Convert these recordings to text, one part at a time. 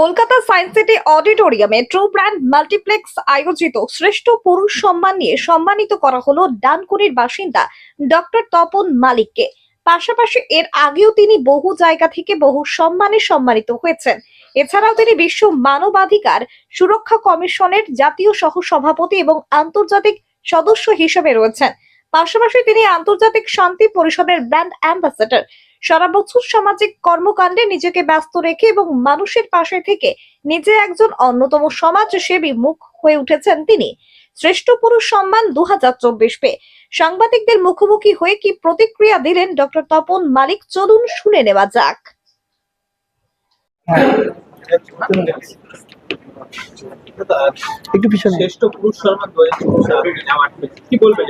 Kolkata science city অডিটোরিয়ামে true brand multiplex আয়োজিত শ্রেষ্ঠ পুরুষ সম্মান নিয়ে সম্মানিত করা হলো ডানকুনির বাসিন্দা ডক্টর তপন মালিককে। পাশাপাশি এর আগেও তিনি বহু জায়গা থেকে বহু সম্মানে সম্মানিত হয়েছেন। এছাড়াও তিনি বিশ্ব মানবাধিকার সুরক্ষা কমিশনের জাতীয় সহ সভাপতি এবং আন্তর্জাতিক সদস্য হিসেবে রয়েছেন। পাশাপাশি তিনি আন্তর্জাতিক শান্তি পরিষদের ব্র্যান্ড অ্যাম্বাসেডর। সারা বছর সামাজিক কর্মকাণ্ডে নিজেকে ব্যস্ত রেখে এবং মানুষের পাশে থেকে নিজে একজন অন্যতম সমাজসেবী মুখ হয়ে উঠেছেন তিনি। শ্রেষ্ঠ পুরুষ সম্মান দু হাজার চব্বিশ পেয়ে সাংবাদিকদের মুখোমুখি হয়ে কি প্রতিক্রিয়া দিলেন ডক্টর তপন মালিক? চলুন শুনে নেওয়া যাক। একটু পিছনে। শ্রেষ্ঠ পুরুষ সম্মান দু হাজার কি বলবেন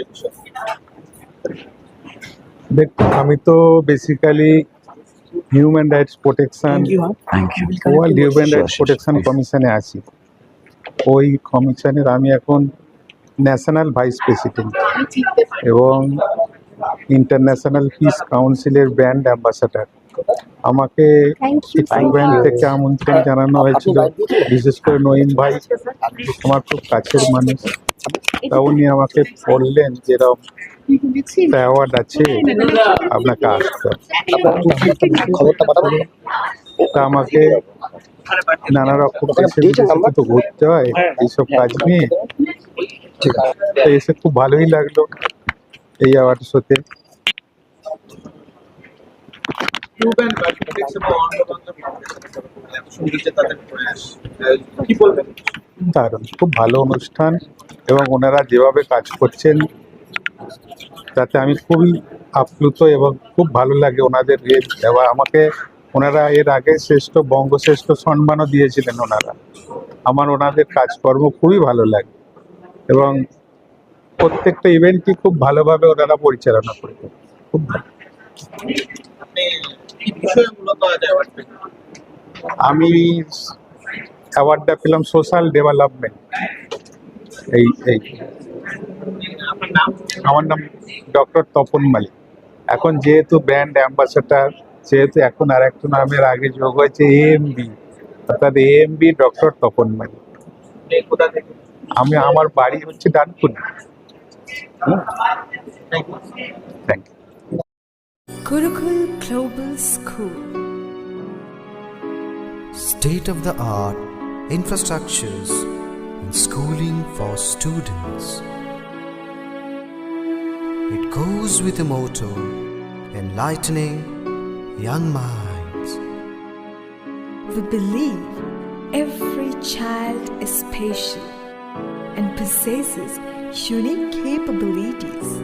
দেখ আমি তো basically human rights protection world human rights protection কমিশনে আছি। ওই কমিশনের আমি এখন ন্যাশনাল ভাইস প্রেসিডেন্ট এবং ইন্টারন্যাশনাল পিস কাউন্সিলের ব্র্যান্ড অ্যাম্বাসাডার আমাকে ব্যাংক থেকে আমন্ত্রণ জানানো হয়েছিল বিশেষ করে নঈম ভাই আমার খুব কাছের মানুষ। তা উনি আমাকে বললেন যেরকম অ্যাওয়ার্ড আছে আপনাকে আসতে। তা আমাকে নানা রকম তো ঘুরতে হয় এইসব কাজ নিয়ে। এসে খুব ভালোই লাগল এই অ্যাওয়ার্ড শোতে দারুণ খুব ভালো অনুষ্ঠান। এবং ওনারা যেভাবে কাজ করছেন তাতে আমি খুবই আপ্লুত এবং খুব ভালো লাগে ওনাদের দেওয়া। আমাকে ওনারা এর আগে শ্রেষ্ঠ বঙ্গশ্রেষ্ঠ সম্মানও দিয়েছিলেন ওনারা। আমার ওনাদের কাজকর্ম খুবই ভালো লাগে এবং প্রত্যেকটা ইভেন্টই খুব ভালোভাবে ওনারা পরিচালনা করতেন। খুব ভালো। আমি অ্যাওয়ার্ডটা পেলাম সোশ্যাল ডেভেলপমেন্ট এই এই। আমার নাম ডক্টর তপন মালিক। এখন যেহেতু ব্র্যান্ড অ্যাম্বাসেডার সেহেতু এখন আর একটা নামের আগে যোগ হয়েছে এএমবি অর্থাৎ এএমবি ডক্টর তপন মালিক। আমি আমার বাড়ি হচ্ছে Dankuni. Thank you Gurukul Global School. state of the and schooling for students. It goes with the motto enlightening young minds. We believe every child is special and possesses unique capabilities,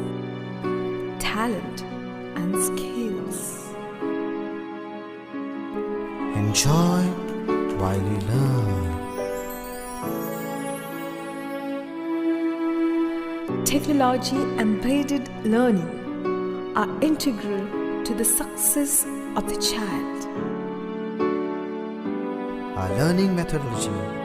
talent, and skills. Enjoy while you learn. Technology embedded learning are integral to the success of the child. Our learning methodology